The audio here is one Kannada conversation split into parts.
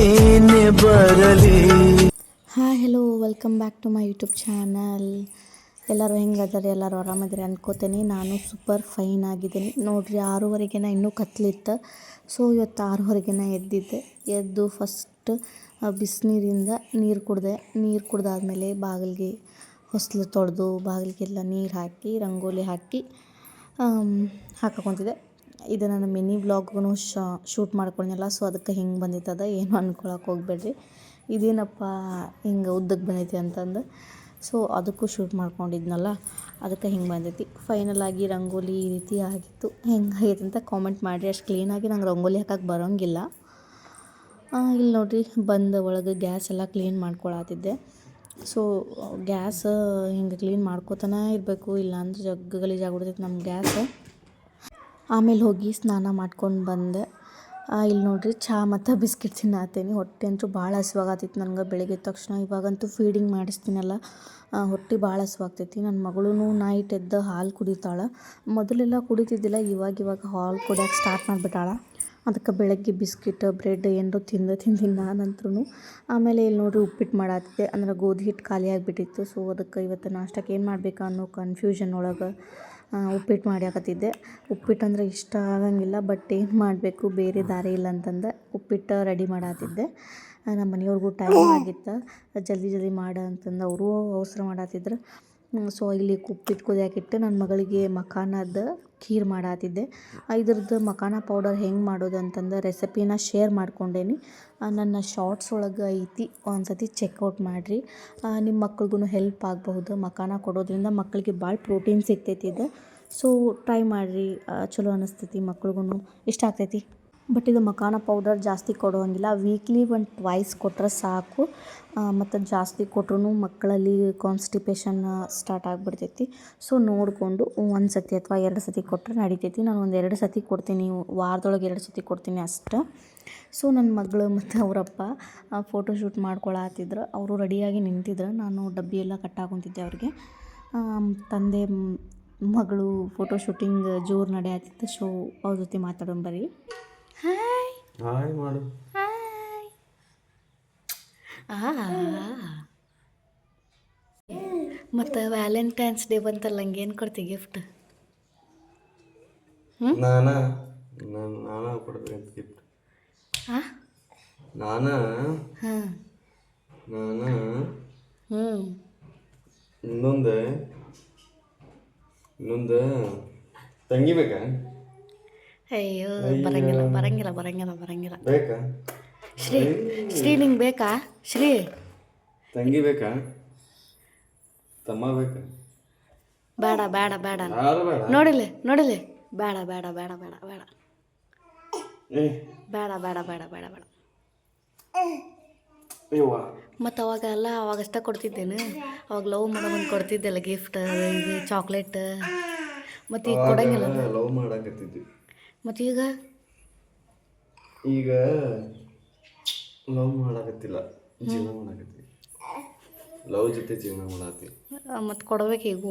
ಏನೇ ಬರಲಿ. Hi hello welcome back to my YouTube channel ಎಲ್ಲರೂ ಹೆಂಗದಾರೆ ಎಲ್ಲರೂ ಆರಾಮದಿರಿ ಅನ್ಕೋತೀನಿ. ನಾನು ಸೂಪರ್ ಫೈನ್ ಆಗಿದ್ದೀನಿ. ನೋಡಿರಿ ಆರೂವರೆಗೆ ಇನ್ನೂ ಕತ್ಲಿತ್ತು. ಸೊ ಇವತ್ತು ಆರೂವರೆಗೆ ಎದ್ದಿದ್ದೆ. ಎದ್ದು ಫಸ್ಟ್ ಬಿಸಿನೀರಿಂದ ನೀರು ಕುಡಿದೆ. ನೀರು ಕುಡ್ದಾದ್ಮೇಲೆ ಬಾಗಿಲಿಗೆ ಹೊಸಲು ತೊಳೆದು ಬಾಗಿಲಿಗೆಲ್ಲ ನೀರು ಹಾಕಿ, ರಂಗೋಲಿ ಹಾಕಿ ಹಾಕೊಂತಿದ್ದೆ ಇದು ನನ್ನ ಮಿನಿ ವ್ಲಾಗ್ಗೂ ಶೂಟ್ ಮಾಡ್ಕೊಂಡೆನಲ್ಲ ಸೊ ಅದಕ್ಕೆ ಹಿಂಗೆ ಬಂದಿತ್ತದ, ಏನು ಅನ್ಕೊಳಕ್ಕೆ ಹೋಗ್ಬೇಡ್ರಿ. ಇದೇನಪ್ಪ, ಹಿಂಗೆ ಉದ್ದಕ್ಕೆ ಬಂದೈತಿ ಅಂತಂದು. ಸೊ ಅದಕ್ಕೂ ಶೂಟ್ ಮಾಡ್ಕೊಂಡಿದ್ನಲ್ಲ, ಅದಕ್ಕೆ ಹಿಂಗೆ ಬಂದೈತಿ. ಫೈನಲ್ ಆಗಿ ರಂಗೋಲಿ ಈ ರೀತಿ ಆಗಿತ್ತು. ಹೆಂಗಾಗೈತೆ ಅಂತ ಕಾಮೆಂಟ್ ಮಾಡಿರಿ. ಅಷ್ಟು ಕ್ಲೀನಾಗಿ ನಂಗೆ ರಂಗೋಲಿ ಹಾಕಕ್ಕೆ ಬರೋಂಗಿಲ್ಲ. ಇಲ್ಲಿ ನೋಡಿರಿ, ಬಂದ ಒಳಗೆ ಗ್ಯಾಸ್ ಎಲ್ಲ ಕ್ಲೀನ್ ಮಾಡ್ಕೊಳತ್ತಿದ್ದೆ ಸೊ ಗ್ಯಾಸ್ ಹಿಂಗೆ ಕ್ಲೀನ್ ಮಾಡ್ಕೋತಾನೆ ಇರಬೇಕು, ಇಲ್ಲಾಂದ್ರೆ ಜಗ್ ಗಲೀಜಾಗ್ಬಿಡ್ತೈತೆ ನಮ್ಮ ಗ್ಯಾಸ್ ಆಮೇಲೆ ಹೋಗಿ ಸ್ನಾನ ಮಾಡ್ಕೊಂಡು ಬಂದೆ. ಇಲ್ಲಿ ನೋಡಿರಿ ಚಹಾ ಮತ್ತು ಬಿಸ್ಕಿಟ್ ತಿನ್ನತ್ತೀನಿ ಹೊಟ್ಟೆ ಅಂತೂ ಭಾಳ ಹಸಿವಾಗತ್ತಿತ್ತು ನನಗೆ ಬೆಳಗ್ಗೆ ತಕ್ಷಣ. ಇವಾಗಂತೂ ಫೀಡಿಂಗ್ ಮಾಡಿಸ್ತೀನಲ್ಲ ಹೊಟ್ಟೆ ಭಾಳ ಹಸಿವಾಗ್ತೈತಿ ನನ್ನ ಮಗಳೂ ನೈಟ್ ಎದ್ದು ಹಾಲು ಕುಡಿತಾಳೆ. ಮೊದಲೆಲ್ಲ ಕುಡಿತಿದ್ದಿಲ್ಲ, ಇವಾಗ ಇವಾಗ ಹಾಲು ಕುಡಿಯೋಕೆ ಸ್ಟಾರ್ಟ್ ಮಾಡಿಬಿಟ್ಟಾಳ. ಅದಕ್ಕೆ ಬೆಳಗ್ಗೆ ಬಿಸ್ಕಿಟ್, ಬ್ರೆಡ್ ಏನರು ತಿಂದು ತಿಂದಿನ ನಾನಂತ್ರೂ ಆಮೇಲೆ ಇಲ್ಲಿ ನೋಡಿರಿ ಉಪ್ಪಿಟ್ಟು ಮಾಡತ್ತಿದ್ದೆ ಅಂದ್ರೆ ಗೋಧಿ ಹಿಟ್ಟು ಖಾಲಿ ಆಗಿಬಿಟ್ಟಿತ್ತು. ಸೊ ಅದಕ್ಕೆ ಇವತ್ತು ನಾಷ್ಟಕ್ಕೆ ಏನು ಮಾಡಬೇಕು ಅನ್ನೋ ಕನ್ಫ್ಯೂಷನ್ ಒಳಗೆ ಉಪ್ಪಿಟ್ಟು ಮಾಡ್ಯಾಕತ್ತಿದ್ದೆ ಉಪ್ಪಿಟ್ಟು ಅಂದರೆ ಇಷ್ಟ ಆಗಂಗಿಲ್ಲ ಬಟ್ ಏನು ಮಾಡಬೇಕು? ಬೇರೆ ದಾರಿ ಇಲ್ಲ ಅಂತಂದು. ಉಪ್ಪಿಟ್ಟು ರೆಡಿ ಮಾಡತ್ತಿದ್ದೆ ನಮ್ಮ ಮನೆಯವ್ರಿಗೂ ಟೈಮ್ ಆಗಿತ್ತು. ಜಲ್ದಿ ಜಲ್ದಿ ಮಾಡು ಅಂತಂದು ಅವರು ಅವಸರ ಮಾಡತ್ತಿದ್ರು ಸೊ ಇಲ್ಲಿ ಉಪ್ಪಿಟ್ಟು ಕುದಿಯಾಕಿಟ್ಟು ನನ್ನ ಮಗಳಿಗೆ ಮಖಾನದ ಖೀರ್ ಮಾಡಾತಿದ್ದೆ. ಇದ್ರದ್ದು ಮಖಾನ ಪೌಡರ್ ಹೆಂಗೆ ಮಾಡೋದು ಅಂತಂದು ರೆಸಿಪಿನ ಶೇರ್ ಮಾಡ್ಕೊಂಡೇನಿ. ನನ್ನ ಶಾರ್ಟ್ಸ್ ಒಳಗೆ ಐತಿ, ಒಂದ್ಸತಿ ಚೆಕ್ಔಟ್ ಮಾಡಿರಿ. ನಿಮ್ಮ ಮಕ್ಳಿಗೂ ಹೆಲ್ಪ್ ಆಗಬಹುದು. ಮಖಾನ ಕೊಡೋದ್ರಿಂದ ಮಕ್ಕಳಿಗೆ ಭಾಳ ಪ್ರೋಟೀನ್ ಸಿಗ್ತೈತಿ ಇದು. ಸೊ ಟ್ರೈ ಮಾಡಿರಿ. ಚಲೋ ಅನ್ನಿಸ್ತೈತಿ ಮಕ್ಳಿಗೂ ಇಷ್ಟ ಆಗ್ತೈತಿ? ಬಟ್ ಇದು ಮಖಾನ ಪೌಡರ್ ಜಾಸ್ತಿ ಕೊಡೋಂಗಿಲ್ಲ ವೀಕ್ಲಿ ಒನ್ ಟ್ವೈಸ್ ಕೊಟ್ಟರೆ ಸಾಕು. ಮತ್ತು ಜಾಸ್ತಿ ಕೊಟ್ರೂ ಮಕ್ಕಳಲ್ಲಿ ಕಾನ್ಸ್ಟಿಪೇಷನ್ ಸ್ಟಾರ್ಟ್ ಆಗಿಬಿಡ್ತೈತಿ. ಸೊ ನೋಡಿಕೊಂಡು ಒಂದು ಸತಿ ಅಥವಾ ಎರಡು ಸತಿ ಕೊಟ್ಟರೆ ನಡಿತೈತಿ. ನಾನು ಒಂದು ಎರಡು ಸತಿ ಕೊಡ್ತೀನಿ, ವಾರದೊಳಗೆ ಎರಡು ಸತಿ ಕೊಡ್ತೀನಿ ಅಷ್ಟೆ. ಸೊ ನನ್ನ ಮಗಳು ಮತ್ತು ಅವರಪ್ಪ ಫೋಟೋಶೂಟ್ ಮಾಡ್ಕೊಳತ್ತಿದ್ರು ಅವರು ರೆಡಿಯಾಗಿ ನಿಂತಿದ್ರು. ನಾನು ಡಬ್ಬಿ ಎಲ್ಲ ಕಟ್ಟಾಕೊಂತಿದ್ದೆ ಅವ್ರಿಗೆ. ತಂದೆ, ಮಗಳು ಫೋಟೋ ಶೂಟಿಂಗ್ ಜೋರು ನಡೆಯತ್ತಿತ್ತು ಸೊ ಅವ್ರ ಜೊತೆ ಮಾತಾಡೋಣ ಬರ್ರಿ. ಹಾಯ್ ಹಾಯ್ ಮಾಡು ಹಾಯ್ ಮತ್ತು ವ್ಯಾಲೆಂಟೈನ್ಸ್ ಡೇ ಬಂತಲ್ಲ ಹಂಗೇನು ಕೊಡ್ತಿ ಗಿಫ್ಟ್ ನಾನಾ? ನಾನು ನಾನಾ ಕೊಡ್ತೀನಿ ಗಿಫ್ಟ್ ಹಾಂ ನಾನಾ? ಹಾಂ. ನಾನಾ? ಹ್ಞೂ ಇನ್ನೊಂದು? ಇನ್ನೊಂದು? ತಂಗಿ ಬೇಕಾ? ಅಯ್ಯೋ ಬರಂಗಿಲ್ಲ ಬರಂಗಿಲ್ಲ ಬರಂಗಿಲ್ಲ ಬರಂಗಿಲ್ಲ. ಬೇಕಾ? ಶ್ರೀ ಶ್ರೀ ನಿಂಗೆ ಬೇಕಾ? ಶ್ರೀ. ತಂಗಿ ಬೇಕಾ? ತಮ್ಮ ಬೇಕಾ? ಬೇಡ ಬೇಡ ಬೇಡ. ಯಾರು ಬೇಡ? ನೋಡಿಲ್ಲ ನೋಡಿಲಿ ಬೇಡ ಬೇಡ ಬೇಡ ಬೇಡ ಬೇಡ. ಏ. ಬೇಡ ಬೇಡ ಬೇಡ ಬೇಡ ಬೇಡ. ಯವ್ವ. ಮತ್ತು ಅವಾಗ ಎಲ್ಲ ಅವಾಗಷ್ಟ ಕೊಡ್ತಿದ್ದೇನೆ. ಅವಾಗ ಲವ್ ಮಾಡೋ ಬಂದು ಕೊಡ್ತಿದ್ದೆಲ್ಲ ಗಿಫ್ಟ್ ಇದು ಚಾಕ್ಲೇಟ್ ಮತ್ತು ಈಗ ಕೊಡಂಗಿಲ್ಲ. ಲವ್ ಮಾಡಾಕತ್ತಿದ್ವಿ ಮತ್ತು ಈಗ? ಈಗ ಲವ್ ಮಾಡಾಕತ್ತಿಲ್ಲ ಜೀವನ ಮಾಡಾಕತ್ತಿ. ಲವ್ ಜೊತೆ ಜೀವನ ಮಾಡಾತಿ ಮತ್ತು ಕೊಡ್ಬೇಕು ಈಗ.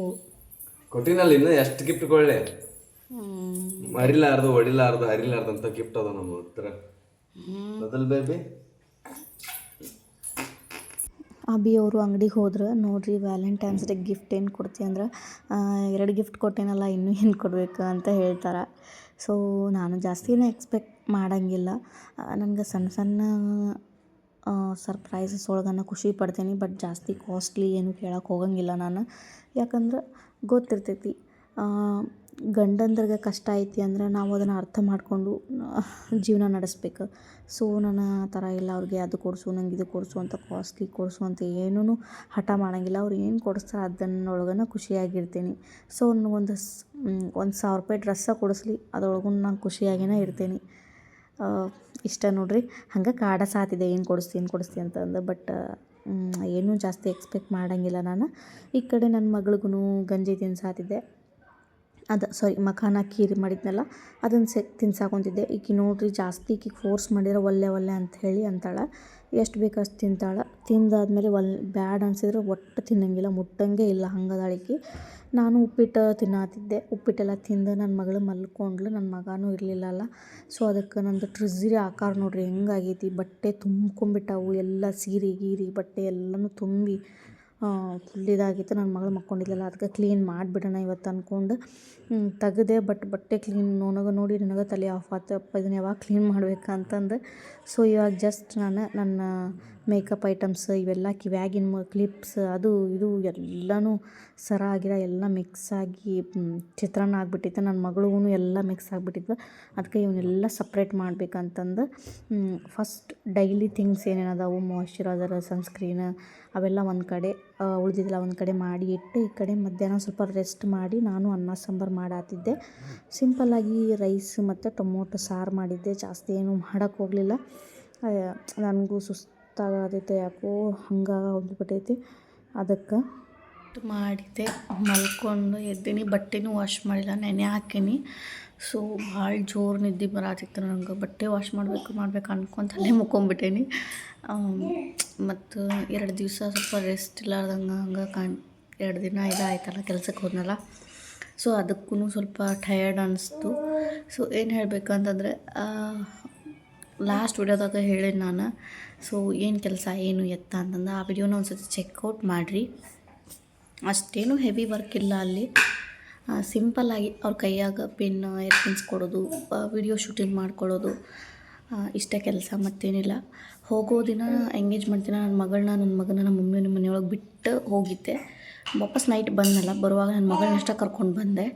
ಕೊಟ್ಟಿನಲ್ಲ ಇನ್ನೂ ಎಷ್ಟು ಗಿಫ್ಟ್ ಕೊಳ್ಳೆ. ಮರಿಲಾರ್ದು ಹೊಡಿಲಾರ್ದು ಹರಿಲಾರ್ದು ಅಂತ ಗಿಫ್ಟ್ ಅದ ನಮ್ಮ ಹತ್ರ. ಬದಲ್ ಬೇಬಿ ಅಭಿ ಅವರು ಅಂಗಡಿಗೆ ಹೋದ್ರೆ ನೋಡ್ರಿ ವ್ಯಾಲೆಂಟೈನ್ಸ್ ಡೇ ಗಿಫ್ಟ್ ಏನು ಕೊಡ್ತೀವಿ ಅಂದ್ರೆ ಎರಡು ಗಿಫ್ಟ್ ಕೊಟ್ಟೇನಲ್ಲ ಇನ್ನೂ ಏನು ಕೊಡಬೇಕು ಅಂತ ಹೇಳ್ತಾರೆ. ಸೊ ನಾನು ಜಾಸ್ತಿನೇ ಎಕ್ಸ್ಪೆಕ್ಟ್ ಮಾಡೋಂಗಿಲ್ಲ. ನನಗೆ ಸಣ್ಣ ಸಣ್ಣ ಸರ್ಪ್ರೈಸಸ್ ಒಳಗನ್ನು ಖುಷಿ ಪಡ್ತೀನಿ ಬಟ್ ಜಾಸ್ತಿ ಕಾಸ್ಟ್ಲಿ ಏನು ಕೇಳಕ್ಕೆ ಹೋಗಂಗಿಲ್ಲ ನಾನು. ಯಾಕಂದ್ರೆ ಗೊತ್ತಿರ್ತೈತಿ. ಗಂಡಂದ್ರಿಗೆ ಕಷ್ಟ ಐತಿ ಅಂದ್ರೆ ನಾವು ಅದನ್ನು ಅರ್ಥ ಮಾಡಿಕೊಂಡು ಜೀವನ ನಡೆಸ್ಬೇಕು. ಸೊ ನಾನು ಆ ಥರ ಇಲ್ಲ, ಅವ್ರಿಗೆ ಅದು ಕೊಡಿಸು, ನಂಗೆ ಇದು ಕೊಡಿಸು ಅಂತ ಕಾಸ್ಟ್ಲಿ ಕೊಡಿಸು ಅಂತ ಏನೂ ಹಠ ಮಾಡೋಂಗಿಲ್ಲ. ಅವ್ರು ಏನು ಕೊಡಿಸ್ತಾರೆ ಅದನ್ನೊಳಗನ ಖುಷಿಯಾಗಿರ್ತೀನಿ. ಸೊ ನನಗೊಂದು ಸ್ ಒಂದು ಸಾವಿರ ರೂಪಾಯಿ ಡ್ರೆಸ್ಸ ಕೊಡಿಸ್ಲಿ ಅದ್ರೊಳಗೂ ನಾನು ಖುಷಿಯಾಗಿನೇ ಇರ್ತೀನಿ. ಇಷ್ಟ ನೋಡ್ರಿ. ಹಂಗೆ ಕಾಡ ಸಾತಿದೆ, ಏನು ಕೊಡಿಸ್ತಿ ಏನು ಕೊಡಿಸ್ತಿ ಅಂತಂದು ಬಟ್ ಏನೂ ಜಾಸ್ತಿ ಎಕ್ಸ್ಪೆಕ್ಟ್ ಮಾಡೋಂಗಿಲ್ಲ ನಾನು. ಈ ಕಡೆ ನನ್ನ ಮಗಳಿಗೂ ಗಂಜಿ ತಿನ್ಸಾತಿದ್ದೆ ಅದು ಸಾರಿ ಮಖಾನ ಖೀರ್ ಮಾಡಿದ್ನಲ್ಲ, ಅದನ್ನು ಸೆ, ತಿನ್ಸಾಕೊಂತಿದ್ದೆ. ಈಕಿ ನೋಡ್ರಿ ಜಾಸ್ತಿ ಈಕಿಗೆ ಫೋರ್ಸ್ ಮಾಡಿದ್ರೆ ಒಲ್ಲೆ ಒಲ್ಲೆ ಅಂತ ಹೇಳಿ ಅಂತಾಳೆ. ಎಷ್ಟು ಬೇಕು ಅಷ್ಟು ತಿಂತಾಳೆ. ತಿಂದಾದ್ಮೇಲೆ ಒಲ್, ಬ್ಯಾಡ್ ಅನ್ಸಿದ್ರೆ ಒಟ್ಟು ತಿನ್ನಂಗಿಲ್ಲ, ಮುಟ್ಟಂಗೆ ಇಲ್ಲ ಹಂಗದಾಳಿಕಿ ನಾನು ಉಪ್ಪಿಟ್ಟು ತಿನ್ನಾತಿದ್ದೆ. ಉಪ್ಪಿಟ್ಟೆಲ್ಲ ತಿಂದು ನನ್ನ ಮಗಳು ಮಲ್ಕೊಂಡ್ಳು ನನ್ನ ಮಗನೂ ಇರಲಿಲ್ಲಲ್ಲ ಸೊ ಅದಕ್ಕೆ ನಂದು ಟ್ರಿಜಿರಿ ಆಕಾರ ನೋಡ್ರಿ ಹೆಂಗಾಗೈತಿ. ಬಟ್ಟೆ ತುಂಬ್ಕೊಂಬಿಟ್ಟವು, ಎಲ್ಲ ಸೀರೆ ಗೀರಿ ಬಟ್ಟೆ ಎಲ್ಲನೂ ತುಂಬಿ. ಫುಲ್ ಇದಾಗಿತ್ತು. ನನ್ನ ಮಗಳು ಮಕ್ಕೊಂಡಿದ್ಲಲ್ಲ ಅದಕ್ಕೆ ಕ್ಲೀನ್ ಮಾಡಿಬಿಡೋಣ ಇವತ್ತು ಅಂದ್ಕೊಂಡು ತೆಗ್ದೆ ಬಟ್ ಬಟ್ಟೆ ಕ್ಲೀನ್ ನನಗೆ ನೋಡಿ ನನಗೆ ತಲೆ ಆಫ್ ಆತಪ್ಪ ಇದನ್ನ ಯಾವಾಗ ಕ್ಲೀನ್ ಮಾಡ್ಬೇಕು ಅಂತಂದು ಸೊ ಇವಾಗ ಜಸ್ಟ್ ನಾನು ನನ್ನ ಮೇಕಪ್ ಐಟಮ್ಸ್ ಇವೆಲ್ಲ ಕಿವ್ಯಾಗಿನ ಕ್ಲಿಪ್ಸ್ ಅದು ಇದು ಎಲ್ಲನೂ ಸರ ಆಗಿರ ಎಲ್ಲ ಮಿಕ್ಸ್ ಆಗಿ ಚಿತ್ರಾನ್ನ ಆಗಿಬಿಟ್ಟಿತ್ತು. ನನ್ನ ಮಗಳಿಗೂ ಎಲ್ಲ ಮಿಕ್ಸ್ ಆಗಿಬಿಟ್ಟಿದ್ವು. ಅದಕ್ಕೆ ಇವನ್ನೆಲ್ಲ ಸಪ್ರೇಟ್ ಮಾಡ್ಬೇಕಂತಂದು ಫಸ್ಟ್ ಡೈಲಿ ಥಿಂಗ್ಸ್ ಏನೇನು ಅದಾವು ಸನ್ಸ್ಕ್ರೀನ್ ಅವೆಲ್ಲ ಒಂದು ಕಡೆ ಉಳಿದಿದ್ದೆಲ್ಲ ಒಂದು ಕಡೆ ಮಾಡಿ ಇಟ್ಟು, ಈ ಕಡೆ ಮಧ್ಯಾಹ್ನ ಸ್ವಲ್ಪ ರೆಸ್ಟ್ ಮಾಡಿ ನಾನು ಅನ್ನ, ಸಾಂಬಾರು ಮಾಡಾತಿದ್ದೆ. ಸಿಂಪಲ್ಲಾಗಿ ರೈಸ್ ಮತ್ತು ಟೊಮೊಟೊ ಸಾರು ಮಾಡಿದ್ದೆ. ಜಾಸ್ತಿ ಏನು ಮಾಡೋಕ್ಕೋಗಲಿಲ್ಲ ನನಗೂ ನನಗೂ ಸುಸ್ತಾಗತೈತೆ ಯಾಕೋ ಹಂಗಾಗಿ ಹೋಗ್ಬಿಟ್ಟೈತಿ ಅದಕ್ಕೆ ಮಾಡಿದ್ದೆ. ಮಲ್ಕೊಂಡು ಎದ್ದೀನಿ, ಬಟ್ಟೆನೂ ವಾಶ್ ಮಾಡಿಲ್ಲ, ನೆನೆ ಹಾಕೀನಿ. ಸೊ ಭಾಳ ಜೋರು ನಿದ್ದೆ ಬರತ್ತಿತ್ತು ನಂಗೆ. ಬಟ್ಟೆ ವಾಶ್ ಮಾಡಬೇಕು, ಮಾಡ್ಬೇಕು ಅನ್ಕೊಂತಲೇ ಮುಕ್ಕೊಂಬಿಟ್ಟೇನಿ ಮತ್ತು ಎರಡು ದಿವಸ ಸ್ವಲ್ಪ ರೆಸ್ಟ್ ಇಲ್ಲಾರ್ದಂಗೆ ಹಂಗೆ ಕಾಣ್, ಎರಡು ದಿನ ಇದಾಯ್ತಲ್ಲ ಕೆಲ್ಸಕ್ಕೆ ಹೋದ್ನಲ್ಲ. ಸೊ ಅದಕ್ಕೂ ಸ್ವಲ್ಪ ಟಯರ್ಡ್ ಅನ್ನಿಸ್ತು ಸೊ ಏನು ಹೇಳಬೇಕಂತಂದರೆ ಲಾಸ್ಟ್ ವಿಡಿಯೋದಾಗ ಹೇಳಿದ್ ನಾನು. ಸೊ ಏನು ಕೆಲಸ, ಏನು ಎತ್ತ ಅಂತಂದು ಆ ವಿಡಿಯೋನ ಒಂದು ಸತಿ ಚೆಕ್ಔಟ್ ಮಾಡಿರಿ. ಅಷ್ಟೇನು ಹೆವಿ ವರ್ಕ್ ಇಲ್ಲ ಅಲ್ಲಿ. ಸಿಂಪಲ್ಲಾಗಿ ಅವ್ರ ಕೈಯಾಗ ಪಿನ್ ಏರ್ಪಿನ್ಸ್ ಕೊಡೋದು ವಿಡಿಯೋ ಶೂಟಿಂಗ್ ಮಾಡ್ಕೊಳ್ಳೋದು ಇಷ್ಟೇ ಕೆಲಸ ಮತ್ತೇನಿಲ್ಲ. ಹೋಗೋ ದಿನ ಎಂಗೇಜ್ಮೆಂಟ್ ದಿನ ನನ್ನ ಮಗಳನ್ನ ನನ್ನ ಮಗನ ನಮ್ಮ ಮಮ್ಮಿ ಮನೆಯೊಳಗೆ ಬಿಟ್ಟು ಹೋಗಿದ್ದೆ. ವಾಪಸ್ ನೈಟ್ ಬಂದನಲ್ಲ, ಬರುವಾಗ ನನ್ನ ಮಗಳನ್ನಷ್ಟ ಕರ್ಕೊಂಡು ಬಂದೆ.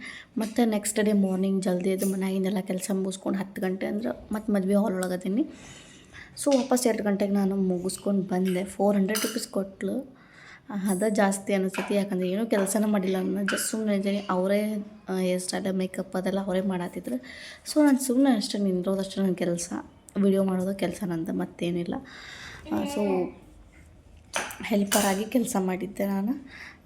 ಮತ್ತು ನೆಕ್ಸ್ಟ್ ಡೇ ಮಾರ್ನಿಂಗ್ ಜಲ್ದಿ ಅದು ಮನೆಯಾಗಿಂದೆಲ್ಲ ಕೆಲಸ ಮುಗಿಸ್ಕೊಂಡು ಹತ್ತು ಗಂಟೆ ಅಂದ್ರೆ ಮತ್ತು ಮದುವೆ ಹಾಲ್ ಒಳಗದೀನಿ ಸೊ ವಾಪಸ್ ಎರಡು ಗಂಟೆಗೆ ನಾನು ಮುಗಿಸ್ಕೊಂಡು ಬಂದೆ. ಫೋರ್ ಹಂಡ್ರೆಡ್ ರುಪೀಸ್ ಕೊಟ್ಲು. ಅದ ಜಾಸ್ತಿ ಅನಿಸ್ತೈತಿ ಯಾಕಂದರೆ ಏನೂ ಕೆಲಸನ ಮಾಡಿಲ್ಲ ನಾನು. ಜಸ್ಟ್ ಸುಮ್ಮನೆ ಇದ್ದೀನಿ. ಅವರೇ ಹೇರ್ ಸ್ಟೈಲ್ ಮೇಕಪ್ ಅದೆಲ್ಲ ಅವರೇ ಮಾಡತ್ತಿದ್ರು ಸೊ ನಾನು ಸುಮ್ಮನೆ ಅಷ್ಟೇ ನಿಂದ್ರೋದಷ್ಟೇ ನನ್ನ ಕೆಲಸ. ವಿಡಿಯೋ ಮಾಡೋದು ಕೆಲಸ ನಂದು ಮತ್ತೇನಿಲ್ಲ ಸೊ ಹೆಲ್ಪರಾಗಿ ಕೆಲಸ ಮಾಡಿದ್ದೆ ನಾನು.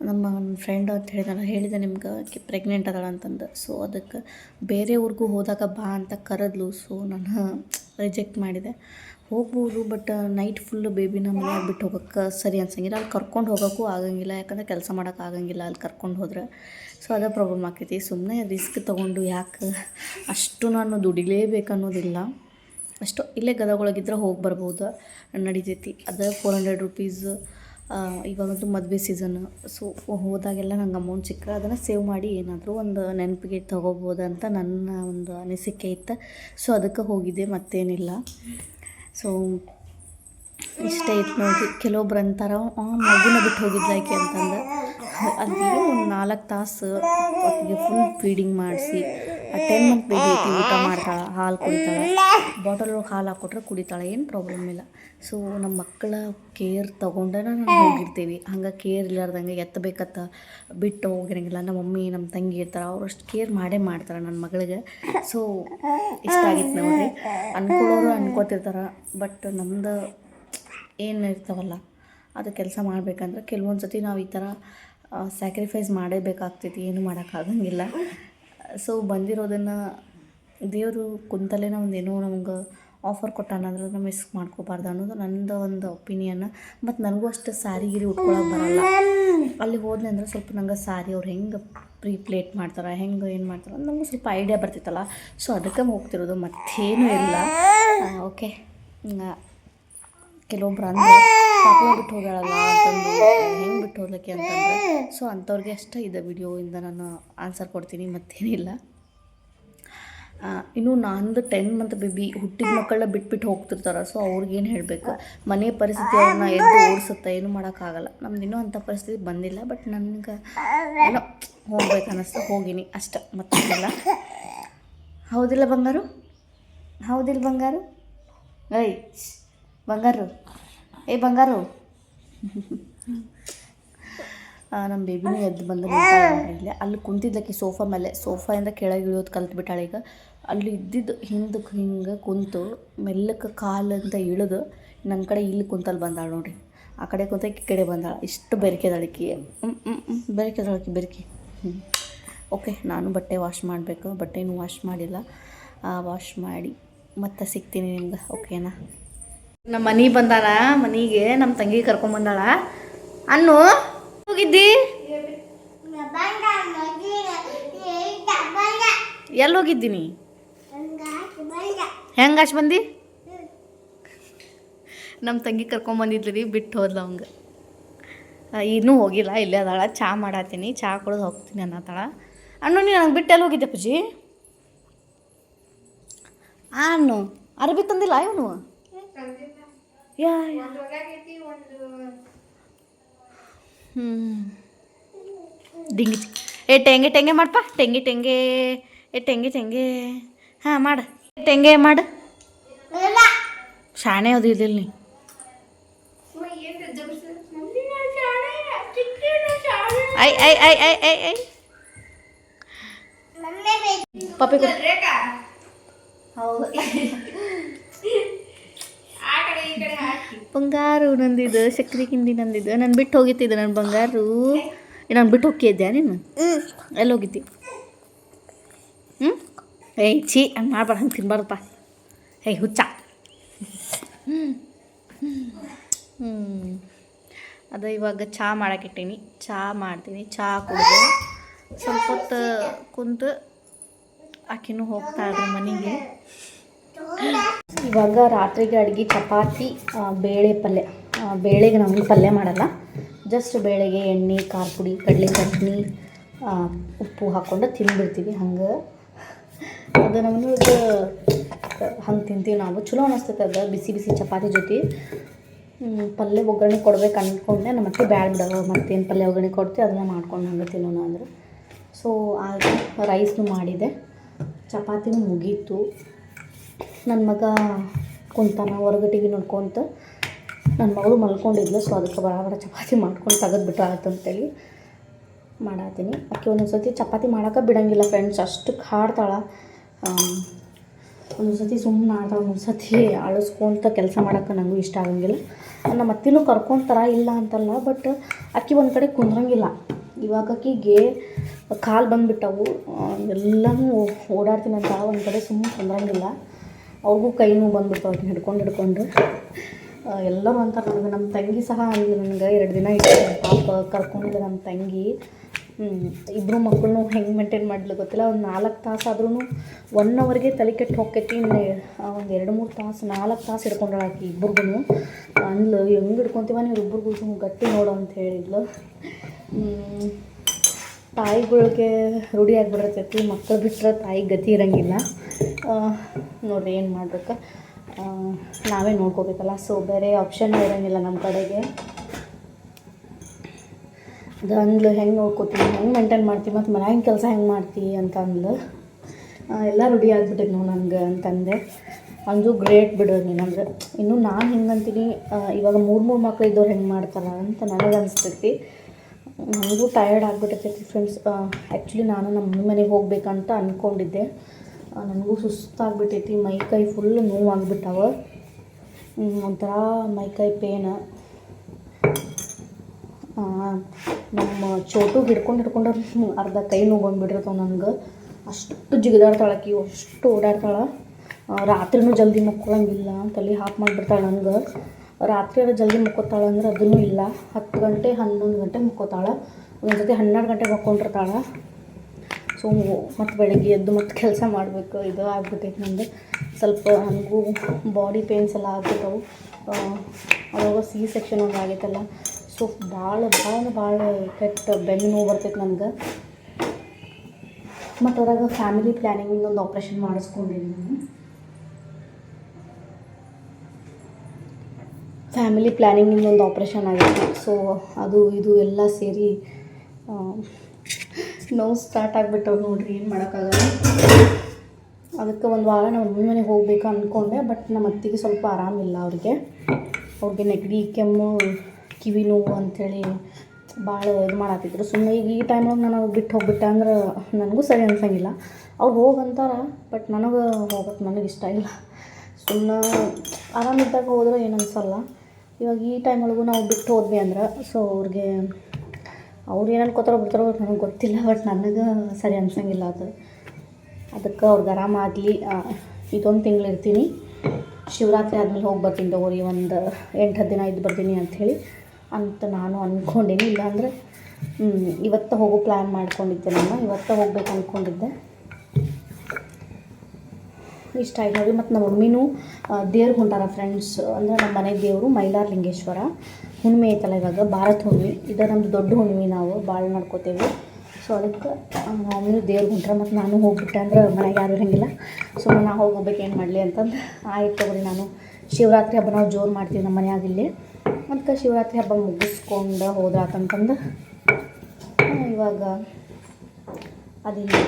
ನಮ್ಮ ಫ್ರೆಂಡ್ ಅಂತ ಹೇಳಿದ ಹೇಳಿದೆ ನಿಮ್ಗೆ ಆಕೆ ಪ್ರೆಗ್ನೆಂಟ್ ಅದಾಳ ಅಂತಂದು. ಸೊ ಅದಕ್ಕೆ ಬೇರೆ ಊರಿಗೂ ಹೋದಾಗ ಬಾ ಅಂತ ಕರೆದ್ಲು. ಸೊ ನಾನು ರಿಜೆಕ್ಟ್ ಮಾಡಿದೆ. ಹೋಗ್ಬೋದು ಬಟ್ ನೈಟ್ ಫುಲ್ಲು ಬೇಬಿನ ಮನೆಯಾಗ ಬಿಟ್ಟು ಹೋಗೋಕ್ಕೆ ಸರಿ ಅನ್ಸಂಗಿಲ್ಲ. ಅಲ್ಲಿ ಕರ್ಕೊಂಡು ಹೋಗೋಕ್ಕೂ ಆಗಂಗಿಲ್ಲ. ಯಾಕಂದರೆ ಕೆಲಸ ಮಾಡೋಕೆ ಆಗಂಗಿಲ್ಲ ಅಲ್ಲಿ ಕರ್ಕೊಂಡು ಹೋದ್ರೆ. ಸೊ ಅದೇ ಪ್ರಾಬ್ಲಮ್ ಆಕೈತಿ. ಸುಮ್ಮನೆ ರಿಸ್ಕ್ ತೊಗೊಂಡು ಯಾಕೆ ಅಷ್ಟು ನಾನು ದುಡಿಲೇಬೇಕು ಅನ್ನೋದಿಲ್ಲ. ಅಷ್ಟು ಇಲ್ಲೇ ಗದಗೊಳಗಿದ್ರೆ ಹೋಗಿ ಬರ್ಬೋದು, ನಡಿತೈತಿ. ಅದು ಫೋರ್ ಹಂಡ್ರೆಡ್ ರುಪೀಸ್ ಇವಾಗಂತೂ ಮದುವೆ ಸೀಸನ್ ಸೊ ಹೋದಾಗೆಲ್ಲ ನಂಗೆ ಅಮೌಂಟ್ ಸಿಕ್ಕ ಅದನ್ನು ಸೇವ್ ಮಾಡಿ ಏನಾದರೂ ಒಂದು ನೆನಪಿಗೆ ತೊಗೋಬೋದು ಅಂತ ನನ್ನ ಒಂದು ಅನಿಸಿಕೆ ಇತ್ತು. ಸೊ ಅದಕ್ಕೆ ಹೋಗಿದ್ದೆ, ಮತ್ತೇನಿಲ್ಲ. ಸೊ ಇಷ್ಟ ಇತ್ತು ನೋಡಿ ಕೆಲವೊಬ್ರು ಅಂತಾರ ಮಗುನ ಬಿಟ್ಟು ಹೋಗಿದ್ದಾಕೆ ಅಂತಂದು. ಅಲ್ಲಿ ಒಂದು ನಾಲ್ಕು ತಾಸು ಫುಲ್ ಫೀಡಿಂಗ್ ಮಾಡಿಸಿ ಟೆನ್ ಮಂತ್ ಬೇಬಿ ಐತಿ ಊಟ ಮಾಡ್ತಾಳೆ ಹಾಲು ಕುಡಿತಾಳೆ. ಬಾಟಲ್ ಹಾಲು ಹಾಕ್ಕೊಟ್ರೆ ಕುಡಿತಾಳೆ ಏನು ಪ್ರಾಬ್ಲಮ್ ಇಲ್ಲ. ಸೊ ನಮ್ಮ ಮಕ್ಕಳ ಕೇರ್ ತೊಗೊಂಡೇ ನಾವು ಹೋಗಿರ್ತೀವಿ. ಹಂಗೆ ಕೇರ್ ಇಲ್ಲಾರ್ದಂಗೆ ಎತ್ತಬೇಕತ್ತ ಬಿಟ್ಟು ಹೋಗಿರಂಗಿಲ್ಲ. ನಮ್ಮ ಮಮ್ಮಿ ನಮ್ಮ ತಂಗಿ ಇರ್ತಾರೆ ಅವ್ರು ಅಷ್ಟು ಕೇರ್ ಮಾಡೇ ಮಾಡ್ತಾರೆ ನನ್ನ ಮಗಳಿಗೆ. ಸೊ ಇಷ್ಟ ಆಗಿತ್ತು ನೋಡ್ರಿ. ಅನ್ಕೊಳ್ಳೋರು ಅನ್ಕೋತಿರ್ತಾರೆ ಬಟ್ ನಮ್ದು ಏನು ಇರ್ತಾವಲ್ಲ ಅದು ಕೆಲಸ ಮಾಡಬೇಕಂದ್ರೆ ಕೆಲವೊಂದು ಸತಿ ನಾವು ಈ ಥರ ಸ್ಯಾಕ್ರಿಫೈಸ್ ಮಾಡೇಬೇಕಾಗ್ತೈತಿ ಏನು ಮಾಡೋಕ್ಕಾಗಂಗಿಲ್ಲ ಸೊ ಬಂದಿರೋದನ್ನು ದೇವರು ಕುಂತಲ್ಲೇ ಒಂದು ಏನೋ ನಮ್ಗೆ ಆಫರ್ ಕೊಟ್ಟಾನಂದ್ರೆ ನಾವು ಮಿಸ್ ಮಾಡ್ಕೋಬಾರ್ದು ಅನ್ನೋದು ನಂದು ಒಂದು ಒಪಿನಿಯನ್ ಮತ್ತು ನನಗೂ ಅಷ್ಟು ಸ್ಯಾರಿ ಗಿರಿ ಉಟ್ಕೊಳಕ್ಕೆ ಬರಲ್ಲ. ಅಲ್ಲಿ ಹೋದ್ನೆ ಅಂದ್ರೆ ಸ್ವಲ್ಪ ನಂಗೆ ಸ್ಯಾರಿ ಅವ್ರು ಹೆಂಗೆ ಪ್ರೀ ಪ್ಲೇಟ್ ಮಾಡ್ತಾರೆ, ಹೆಂಗೆ ಏನು ಮಾಡ್ತಾರೆ ಅಂತ ನಮ್ಗೆ ಸ್ವಲ್ಪ ಐಡಿಯಾ ಬರ್ತಿತ್ತಲ್ಲ. ಸೊ ಅದಕ್ಕೆ ಹೋಗ್ತಿರೋದು ಮತ್ತೇನೂ ಇಲ್ಲ. ಓಕೆ ಕೆಲವೊಬ್ರು ಅಂದ್ರೆ ಪಾಪ ಬಿಟ್ಟು ಹೋಗ್ಯಾಳಲ್ಲ ಅಂತಂದು, ಹೆಂಗೆ ಬಿಟ್ಟು ಹೋಗ್ಲಿಕ್ಕೆ ಅಂತಂದ್ರೆ ಸೊ ಅಂಥವ್ರಿಗೆ ಅಷ್ಟೇ ಇದೆ ವಿಡಿಯೋಯಿಂದ ನಾನು ಆನ್ಸರ್ ಕೊಡ್ತೀನಿ, ಮತ್ತೇನಿಲ್ಲ. ಇನ್ನು ನಂದು ಟೆನ್ ಮಂತ್ ಬೇಬಿ ಹುಟ್ಟಿದ ಮಕ್ಕಳನ್ನ ಬಿಟ್ಬಿಟ್ಟು ಹೋಗ್ತಿರ್ತಾರೆ ಸೊ ಅವ್ರಿಗೇನು ಹೇಳಬೇಕು? ಮನೆ ಪರಿಸ್ಥಿತಿ ಅವ್ರನ್ನ ಎದ್ದು ಓಡಿಸುತ್ತೆ ಏನು ಮಾಡೋಕ್ಕಾಗಲ್ಲ ನಮ್ದು ಇನ್ನೂ ಅಂಥ ಪರಿಸ್ಥಿತಿ ಬಂದಿಲ್ಲ ಬಟ್ ನನಗೆ ಏನೋ ಹೋಗ್ಬೇಕು ಅನ್ನಿಸ್ತು ಹೋಗಿನಿ ಅಷ್ಟೆ ಮತ್ತೆ ಹೌದಿಲ್ಲ ಬಂಗಾರು? ಹೌದಿಲ್ಲ ಬಂಗಾರು? ಏಯ್ ಬಂಗಾರು. ಏ, ಬಂಗಾರು. ನಮ್ಮ ಬೇಬಿನೂ ಎದ್ದು ಬಂದ ಇಲ್ಲೇ. ಅಲ್ಲಿ ಕುಂತಿದ್ಲಕ್ಕೆ ಸೋಫಾ ಮೇಲೆ. ಸೋಫಾಯಿಂದ ಕೆಳಗೆ ಇಳಿಯೋದು ಕಲ್ತ್ಬಿಟ್ಟಾಳೆ ಈಗ. ಅಲ್ಲಿ ಇದ್ದಿದ್ದು ಹಿಂದಕ್ಕೆ ಹಿಂಗೆ ಕುಂತು ಮೆಲ್ಲಕ್ಕೆ ಕಾಲಂತ ಇಳಿದು ನನ್ನ ಕಡೆ ಇಲ್ಲಿ ಕುಂತಲ್ಲಿ ಬಂದಾಳೆ ನೋಡ್ರಿ. ಆ ಕಡೆ ಕುಂತ ಈ ಕಡೆ ಬಂದಾಳೆ. ಇಷ್ಟು ಬೆರಕೆದಾಳಿಕಿ ಹ್ಞೂ ಹ್ಞೂ ಬೆರಕೆದಾಳಕಿ ಬೆರಕೆ. ಹ್ಞೂ ಓಕೆ, ನಾನು ಬಟ್ಟೆ ವಾಶ್ ಮಾಡಬೇಕು. ಬಟ್ಟೆನೂ ವಾಶ್ ಮಾಡಿಲ್ಲ. ವಾಶ್ ಮಾಡಿ ಮತ್ತೆ ಸಿಗ್ತೀನಿ ನಿಮ್ಗೆ. ಓಕೆನಾ? ನಮ್ಮ ಮನೆಗೆ ಬಂದಾಳ, ಮನಿಗೆ ನಮ್ಮ ತಂಗಿ ಕರ್ಕೊಂಬಂದಾಳ ಅನ್ನು, ಹೋಗಿದ್ದಿ? ಎಲ್ಲಿ ಹೋಗಿದ್ದೀನಿ ಹೆಂಗೆ ಅಷ್ಟು ಬಂದಿ? ನಮ್ಮ ತಂಗಿ ಕರ್ಕೊಂಬಂದಿದ್ಲು ರೀ ಬಿಟ್ಟು ಹೋದ್ಲ ಅವಂಗೆ. ಇನ್ನೂ ಹೋಗಿಲ್ಲ, ಇಲ್ಲೇ ಅದಾಳ ಚಹಾ ಮಾಡತ್ತೀನಿ ಚಹಾ ಕುಡಿದು ಹೋಗ್ತೀನಿ ಅನ್ನತ್ತಾಳ ಅಣ್ಣು ನೀನು ನಂಗೆ ಬಿಟ್ಟು ಎಲ್ಲಿ ಹೋಗಿದ್ದೆ ಪೂಜಿ ಅಣ್ಣು ಅರಬಿ ತಂದಿಲ್ಲ ಇವನು? ಯಾ ಹ್ಞೂ ಡಿಂಗಿ ಏ ಟೆಂಗೆ ಟೆಂಗೆ ಮಾಡಪ್ಪ ಟೆಂಗೆ ಟೆಂಗೆ ಏ ಟೆಂಗೆ ಟೆಂಗೆ. ಹಾಂ ಮಾಡು. ಟೆಂಗೆ ಮಾಡು. ಶಾಣೆ ಅದು ಇದಿಲ್ಲ ನೀ. ಐ ಐ ಐ ಐ ಐ ಐ. ಪಪ್ಪಿ. ಹೌದು. ಬಂಗಾರು ನಂದಿದ್ದು ಸಕ್ರೆ ಕಿಂಡಿ ನಂದಿದ್ದು ನಾನು ಬಿಟ್ಟು ಹೋಗಿತ್ತಿದ್ದೆ ನನ್ನ ಬಂಗಾರು. ನಾನು ಬಿಟ್ಟು ಹೋಗಿದ್ದೆ ನೀನು? ಎಲ್ಲಿ ಹೋಗಿದ್ದಿ? ಹ್ಞೂ ಏಯ್ ಛೀ ಹಂಗೆ ಮಾಡ್ಬಾರ್ದು ಹಂಗೆ ತಿನ್ಬಾರ್ದಪ್ಪ. ಏಯ್ ಹುಚ್ಚ. ಹ್ಞೂ ಹ್ಞೂ ಅದು ಇವಾಗ ಚಹಾ ಮಾಡಕ್ಕಿಟ್ಟೀನಿ ಚಹಾ ಮಾಡ್ತೀನಿ. ಚಹಾ ಕುಡಿದು. ಸ್ವಲ್ಪ ಹೊತ್ತು ಕುಂತು ಆಕಿನೂ ಹೋಗ್ತಾಳ್ರಿ ಮನೆಗೆ. ಇವಾಗ ರಾತ್ರಿಗೆ ಅಡುಗೆ ಚಪಾತಿ ಬೇಳೆ ಪಲ್ಯ. ಬೇಳೆಗೆ ನಮಗೆ ಪಲ್ಯ ಮಾಡಲ್ಲ. ಜಸ್ಟ್ ಬೇಳೆಗೆ ಎಣ್ಣೆ ಖಾರ ಪುಡಿ ಕಡಲೆ ಚಟ್ನಿ ಉಪ್ಪು ಹಾಕ್ಕೊಂಡು ತಿಂದ್ಬಿಡ್ತೀವಿ ಹಂಗೆ ಅದು ನಮ್ಮನ್ನು ಹಂಗೆ ತಿಂತೀವಿ ನಾವು. ಚಲೋ ಅನ್ನಿಸ್ತೈತೆ ಅದು. ಬಿಸಿ ಬಿಸಿ ಚಪಾತಿ ಜೊತೆ. ಪಲ್ಯ ಒಗ್ಗರಣೆ ಕೊಡ್ಬೇಕು ಅಂದ್ಕೊಂಡೆ ನಮ್ಮ ಮತ್ತೆ ಬ್ಯಾಡ ಬಿಡವ ಮತ್ತೇನು ಪಲ್ಯ ಒಗ್ಗರಣೆ ಕೊಡ್ತೀವಿ ಅದನ್ನ ಮಾಡ್ಕೊಂಡು ಹಂಗೆ ತಿನ್ನೋಣ ಅಂದ್ರೆ. ಸೊ ಆಗ ರೈಸ್ನು ಮಾಡಿದೆ. ಚಪಾತಿನೂ ಮುಗೀತು. ನನ್ನ ಮಗ ಕುಂತಾನ, ಹೊರಗೆ ಟಿ ವಿ ನೋಡ್ಕೊಂತ. ನನ್ನ ಮಗಳು ಮಲ್ಕೊಂಡಿದ್ಲು ಸೊ ಅದಕ್ಕೆ ಬಡ ಬಡ ಚಪಾತಿ ಮಾಡ್ಕೊಂಡು ತೆಗೆದ್ಬಿಟ್ಟು ಆಯ್ತು ಅಂತೇಳಿ ಮಾಡತ್ತೀನಿ ಆಕೆ ಒಂದೊಂದು ಸರ್ತಿ ಚಪಾತಿ ಮಾಡೋಕೆ ಬಿಡಂಗಿಲ್ಲ ಫ್ರೆಂಡ್ಸ್ ಅಷ್ಟು ಹಾಡ್ತಾಳೆ. ಒಂದೊಂದು ಸತಿ ಸುಮ್ಮನೆ ಆಡ್ತಾಳೆ ಒಂದೊಂದು ಸರ್ತಿ ಕೆಲಸ ಮಾಡೋಕೆ ನನಗೂ ಇಷ್ಟ ಆಗಂಗಿಲ್ಲ. ನಮ್ಮ ಅತ್ತಿನೂ ಕರ್ಕೊಂತಾರ ಇಲ್ಲ ಅಂತಲ್ಲ ಬಟ್ ಅಕ್ಕಿ ಒಂದು ಕಡೆ ಕುಂದ್ರಂಗಿಲ್ಲ. ಇವಾಗ ಅಕ್ಕಿಗೆ ಕಾಲು ಬಂದುಬಿಟ್ಟವು ಎಲ್ಲನೂ ಓಡಾಡ್ತೀನಿ ಅಂತ ಒಂದು ಕಡೆ ಸುಮ್ಮನೆ ಕುಂದ್ರಂಗಿಲ್ಲ. ಅವ್ರಿಗೂ ಕೈ ನೋವು ಬಂದ್ಬಿಡ್ತಾವೆ ಅವ್ರನ್ನ ಹಿಡ್ಕೊಂಡು ಹಿಡ್ಕೊಂಡು ಎಲ್ಲರೂ ಅಂತ ನನಗೆ ನಮ್ಮ ತಂಗಿ ಸಹ ಅಂದ್ಲು ನನಗೆ ಎರಡು ದಿನ ಇಟ್ಟು ಪಾಪ ಕರ್ಕೊಂಡಿದ್ದೆ ನಮ್ಮ ತಂಗಿ. ಇಬ್ಬರು ಮಕ್ಕಳನ್ನು ಹೆಂಗೆ ಮೇಂಟೈನ್ ಮಾಡಲಿ ಗೊತ್ತಿಲ್ಲ, ಒಂದು ನಾಲ್ಕು ತಾಸು ಆದ್ರೂ ಒನ್ ಅವರ್ಗೆ ತಲೆ ಕೆಟ್ಟು ಹೋಗ್ತೈತಿ, ಇನ್ನು ಒಂದು ಎರಡು ಮೂರು ತಾಸು, ನಾಲ್ಕು ತಾಸು ಹಿಡ್ಕೊಂಡಳ ಆಕಿ ಇಬ್ಬರಿಗೂ ಅಂದ್ಲು, ಹೆಂಗೆ ಹಿಡ್ಕೊತೀವ ನೀವು ಇಬ್ಬರಿಗೂ ಗಟ್ಟಿ ನೋಡು ಅಂತ ಹೇಳಿದ್ಲು. ತಾಯಿಗಳಿಗೆ ರೂಢಿ ಆಗಿಬಿಡ್ತೈತಿ ಮಕ್ಕಳು ಬಿಟ್ಟರೆ ತಾಯಿ ಗತಿ ಇರಂಗಿಲ್ಲ. ನೋಡ್ರಿ ಏನು ಮಾಡ್ಬೇಕು? ನಾವೇ ನೋಡ್ಕೋಬೇಕಲ್ಲ. ಸೊ ಬೇರೆ ಆಪ್ಷನ್ ಇರೋಂಗಿಲ್ಲ ನಮ್ಮ ಕಡೆಗೆ. ಅದು ಅಂದ್ಲು ಹೆಂಗೆ ನೋಡ್ಕೋತೀನಿ ಹೆಂಗೆ ಮೇಂಟೈನ್ ಮಾಡ್ತೀವಿ ಮತ್ತು ಮನ್ಯಾಗಿನ ಕೆಲಸ ಹೆಂಗೆ ಮಾಡ್ತೀವಿ ಅಂತ ಅಂದ್ಲು. ಎಲ್ಲ ರೂಢಿ ಆಗಿಬಿಟ್ಟಿದ್ ನಾವು ನನಗೆ ಅಂತಂದೆ. ಅಂದು ಗ್ರೇಟ್ ಬಿಡು ನೀನಂದ್ರೆ ಇನ್ನು ನಾನು ಹೆಂಗೆ ಅಂತೀನಿ ಆ, ಇವಾಗ ಮೂರು ಮೂರು ಮಕ್ಳು ಇದ್ದವ್ರು ಹೆಂಗೆ ಮಾಡ್ತಾರ? ಅಂತ ನನಗೆ ಅನಿಸ್ತೈತಿ ನನಗೂ ಟಯರ್ಡ್ ಆಗಿಬಿಟ್ಟೈತಿ ಫ್ರೆಂಡ್ಸ್ ಆ್ಯಕ್ಚುಲಿ ನಾನು ನಮ್ಮ ಮನೆಗೆ ಹೋಗ್ಬೇಕಂತ ಅಂದ್ಕೊಂಡಿದ್ದೆ ನನಗೂ ಸುಸ್ತಾಗ್ಬಿಟ್ಟೈತಿ. ಮೈ ಕೈ ಫುಲ್ ನೋವಾಗ್ಬಿಟ್ಟಾವ. ಒಂಥರ ಮೈ ಕೈ ಪೇನ ನಮ್ಮ ಚೋಟು ಹಿಡ್ಕೊಂಡು ಹಿಡ್ಕೊಂಡು ಅರ್ಧ ಕೈ ನೋವು ಬಂದುಬಿಟ್ಟಿರ್ತಾವೆ ನನಗೆ. ಅಷ್ಟು ಜಿಗಿದಾಡ್ತಾಳಕಿ ಅಷ್ಟು ಓಡಾಡ್ತಾಳೆ. ರಾತ್ರಿನೂ ಜಲ್ದಿ ಮಕ್ಕೊಳಂಗಿಲ್ಲ ತಲೆ ಹಾಪ್ ಮಾಡಿಬಿಡ್ತಾಳೆ ನನಗೆ. ರಾತ್ರಿ ಅದು ಜಲ್ದಿ ಮುಕ್ಕೋತಾಳೆ ಅಂದ್ರೆ ಅದನ್ನೂ ಇಲ್ಲ. ಹತ್ತು ಗಂಟೆ ಹನ್ನೊಂದು ಗಂಟೆ ಮುಕ್ಕೋತಾಳೆ. ಒಂದೊಂದು ಸತಿ ಹನ್ನೆರಡು ಗಂಟೆ ಮಕ್ಕೊಂಡಿರ್ತಾಳೆ. ಸೊ ಮತ್ತು ಬೆಳಗ್ಗೆ ಎದ್ದು ಮತ್ತು ಕೆಲಸ ಮಾಡಬೇಕು, ಇದು ಆಗ್ಬಿಟ್ಟೈತೆ ನಂದು ಸ್ವಲ್ಪ ನನಗೂ ಬಾಡಿ ಪೇನ್ಸ್ ಎಲ್ಲ ಆಗ್ಬಿಟ್ಟವು. ಅವಾಗ ಸಿ ಸೆಕ್ಷನ್ ಒಂದು ಆಗೈತಲ್ಲ ಸೊ ಭಾಳ ಭಾಳ ಭಾಳ ಕೆಟ್ಟ ಬೆನ್ನು ನೋವು ಬರ್ತೈತೆ ನನಗೆ ಮತ್ತು ಅದ್ರಾಗ ಫ್ಯಾಮಿಲಿ ಪ್ಲ್ಯಾನಿಂಗ್ ಒಂದು ಆಪ್ರೇಷನ್ ಮಾಡಿಸ್ಕೊಂಡಿನಿ ನಾನು. ಫ್ಯಾಮಿಲಿ ಪ್ಲ್ಯಾನಿಂಗಿಂದ ಒಂದು ಆಪ್ರೇಷನ್ ಆಗಿತ್ತು. ಸೊ ಅದು, ಇದು ಎಲ್ಲ ಸೇರಿ ನೋವು ಸ್ಟಾರ್ಟ್ ಆಗಿಬಿಟ್ಟವ್ರು ನೋಡ್ರಿ, ಏನು ಮಾಡೋಕ್ಕಾಗಲ್ಲ. ಅದಕ್ಕೆ ಒಂದು ವಾರ ಮಮ್ಮಿ ಮನೆಗೆ ಹೋಗ್ಬೇಕು ಅಂದ್ಕೊಂಡೆ ಬಟ್ ನಮ್ಮ ಅತ್ತಿಗೆ ಸ್ವಲ್ಪ ಆರಾಮಿಲ್ಲ ಅವ್ರಿಗೆ. ಅವ್ರಿಗೆ ನೆಗಡಿ, ಕೆಮ್ಮು, ಕಿವಿ ನೋವು ಅಂಥೇಳಿ ಭಾಳ ಇದು ಮಾಡತ್ತಿದ್ರು ಸುಮ್ಮನೆ ಈಗ ಈ ಟೈಮ್ನಾಗ ನಾನು ಬಿಟ್ಟು ಹೋಗ್ಬಿಟ್ಟೆ ಅಂದ್ರೆ ನನಗೂ ಸರಿ ಅನ್ಸಂಗಿಲ್ಲ. ಅವ್ರು ಹೋಗಂತಾರ ಬಟ್ ನನಗೆ ಹೋಗೋಕ್ಕೆ ನನಗೆ ಇಷ್ಟ ಇಲ್ಲ. ಸುಮ್ಮನೆ ಆರಾಮಿದ್ದಾಗ ಹೋದ್ರೆ ಏನು ಅನ್ಸಲ್ಲ. ಇವಾಗ ಈ ಟೈಮ್ ಒಳಗೂ ನಾವು ಬಿಟ್ಟು ಹೋದ್ವಿ ಅಂದ್ರೆ ಸೊ ಅವ್ರಿಗೆ ಅವ್ರು ಏನು ಅನ್ಕೋತಾರೋ ಬಿಡ್ತಾರೋ ನನಗೆ ಗೊತ್ತಿಲ್ಲ ಬಟ್ ನನಗೆ ಸರಿ ಅನ್ಸಂಗಿಲ್ಲ ಅದು. ಅದಕ್ಕೆ ಅವ್ರಿಗೆ ಆರಾಮಾಗಲಿ ಇದೊಂದು ತಿಂಗಳು ಇರ್ತೀನಿ. ಶಿವರಾತ್ರಿ ಆದಮೇಲೆ ಹೋಗಿ ಬರ್ತೀನಿ ತಗೋರಿ, ಒಂದು ಎಂಟು ಹತ್ತು ದಿನ ಇದ್ದು ಬರ್ತೀನಿ ಅಂಥೇಳಿ ಅಂತ ನಾನು ಅಂದ್ಕೊಂಡೇನಿ ಇಲ್ಲಾಂದ್ರೆ ಇವತ್ತು ಹೋಗೋ ಪ್ಲ್ಯಾನ್ ಮಾಡ್ಕೊಂಡಿದ್ದೆ ನಾನು. ಇವತ್ತು ಹೋಗ್ಬೇಕು ಅಂದ್ಕೊಂಡಿದ್ದೆ ಇಷ್ಟ ಆಯ್ತು ನೋಡಿ ಮತ್ತು ನಮ್ಮ ಮಮ್ಮಿನೂ ದೇವ್ರಿಗೆ ಹೊಂಟಾರ ಫ್ರೆಂಡ್ಸ್ ಅಂದರೆ ನಮ್ಮ ಮನೆ ದೇವರು ಮೈಲಾರ ಲಿಂಗೇಶ್ವರ. ಹುಣ್ಣಿಮೆ ಐತಲ್ಲ ಇವಾಗ, ಭಾರತ ಹುಣ್ಣಿಮೆ. ಇದು ನಮ್ಮದು ದೊಡ್ಡ ಹುಣ್ಣಿಮೆ ನಾವು ಭಾಳ ಮಾಡ್ಕೋತೇವೆ. ಸೊ ಅದಕ್ಕೆ ಅವನು ದೇವ್ರಿಗೆ ಹೊಂಟ್ರೆ ಮತ್ತು ನಾನು ಹೋಗ್ಬಿಟ್ಟೆ ಅಂದ್ರೆ ಮನೆಗೆ ಯಾರು ಇರಂಗಿಲ್ಲ. ಸೊ ನಾ ಹೋಗ್ಬೇಕು ಏನು ಮಾಡಲಿ ಅಂತಂದು, ಆಯ್ತು ತಗೊಳ್ಳಿ ನಾನು. ಶಿವರಾತ್ರಿ ಹಬ್ಬ ನಾವು ಜೋರು ಮಾಡ್ತೀವಿ ನಮ್ಮ ಮನ್ಯಾಗ ಇಲ್ಲಿ. ಶಿವರಾತ್ರಿ ಹಬ್ಬ ಮುಗಿಸ್ಕೊಂಡು ಹೋದ್ರಾತಂತಂದು ಇವಾಗ ಅದೇನು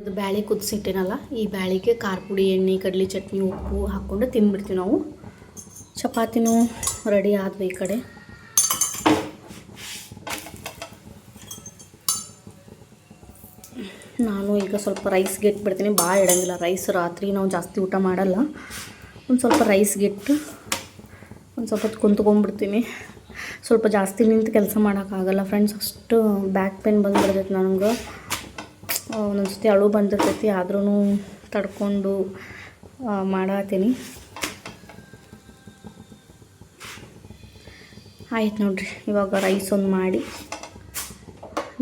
ಇದು ಬ್ಯಾಳಿ ಕುದಿಸಿಟ್ಟಿನಲ್ಲ, ಈ ಬ್ಯಾಳಿಗೆ ಖಾರ ಪುಡಿ, ಎಣ್ಣೆ, ಕಡಲೆ ಚಟ್ನಿ, ಉಪ್ಪು ಹಾಕ್ಕೊಂಡು ತಿಂದ್ಬಿಡ್ತೀವಿ ನಾವು. ಚಪಾತಿನೂ ರೆಡಿ ಆದ್ವು ಈ ಕಡೆ. ನಾನು ಈಗ ಸ್ವಲ್ಪ ರೈಸ್ಗೆ ಇಟ್ಬಿಡ್ತೀನಿ. ಭಾಳ ಇಡೋಂಗಿಲ್ಲ. ರೈಸ್ ರಾತ್ರಿ ನಾವು ಜಾಸ್ತಿ ಊಟ ಮಾಡಲ್ಲ. ಒಂದು ಸ್ವಲ್ಪ ರೈಸ್ಗೆ ಇಟ್ಟು ಒಂದು ಸ್ವಲ್ಪ ಹೊತ್ತು ಕುಂತ್ಕೊಂಡ್ಬಿಡ್ತೀನಿ. ಸ್ವಲ್ಪ ಜಾಸ್ತಿ ನಿಂತು ಕೆಲಸ ಮಾಡೋಕ್ಕಾಗಲ್ಲ ಫ್ರೆಂಡ್ಸ್ ಅಷ್ಟು ಬ್ಯಾಕ್ ಪೇನ್ ಬಂದ್ಬಿಡ್ತೈತೆ ನನಗೆ. ಒಂದೊಂದು ಸತಿ ಅಳು ಬಂದಿರ್ತೈತಿ. ಆದ್ರೂ ತಡ್ಕೊಂಡು ಮಾಡತ್ತೀನಿ ಆಯ್ತು ನೋಡಿರಿ, ಇವಾಗ ರೈಸ್ ಒಂದು ಮಾಡಿ.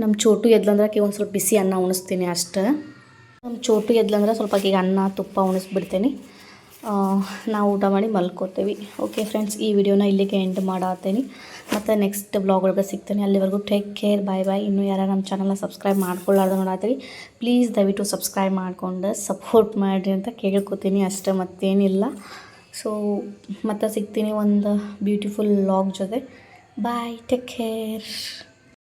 ನಮ್ಮ ಚೋಟು ಎದ್ಲಂದ್ರೆ ಒಂದು ಸ್ವಲ್ಪ ಬಿಸಿ ಅನ್ನ ಉಣಿಸ್ತೀನಿ ಅಷ್ಟೇ. ನಮ್ಮ ಚೋಟು ಎದ್ಲಂದ್ರೆ ಸ್ವಲ್ಪ ಈಗ ಅನ್ನ, ತುಪ್ಪ ಉಣಿಸ್ಬಿಡ್ತೀನಿ. ನಾವು ಊಟ ಮಾಡಿ ಮಲ್ಕೋತೇವೆ. ಓಕೆ ಫ್ರೆಂಡ್ಸ್ ಈ ವಿಡಿಯೋನ ಇಲ್ಲಿಗೆ ಎಂಡ್ ಮಾಡತ್ತೀನಿ ಮತ್ತು ನೆಕ್ಸ್ಟ್ ಬ್ಲಾಗ್ ಒಳಗೆ ಸಿಗ್ತೀನಿ. ಅಲ್ಲಿವರೆಗೂ ಟೇಕ್ ಕೇರ್ ಬಾಯ್ ಬಾಯ್ ಇನ್ನೂ ಯಾರು ನಮ್ಮ ಚಾನಲ್ನ ಸಬ್ಸ್ಕ್ರೈಬ್ ಮಾಡ್ಕೊಳ್ಳಾರ್ದು ನೋಡತ್ತೀರಿ ಪ್ಲೀಸ್ ದಯವಿಟ್ಟು ಸಬ್ಸ್ಕ್ರೈಬ್ ಮಾಡಿಕೊಂಡು ಸಪೋರ್ಟ್ ಮಾಡಿರಿ ಅಂತ ಕೇಳ್ಕೊತೀನಿ. ಅಷ್ಟೇ ಮತ್ತೇನಿಲ್ಲ. ಸೊ ಮತ್ತೆ ಸಿಗ್ತೀನಿ ಒಂದು ಬ್ಯೂಟಿಫುಲ್ ಲಾಗ್ ಜೊತೆ. Bye take care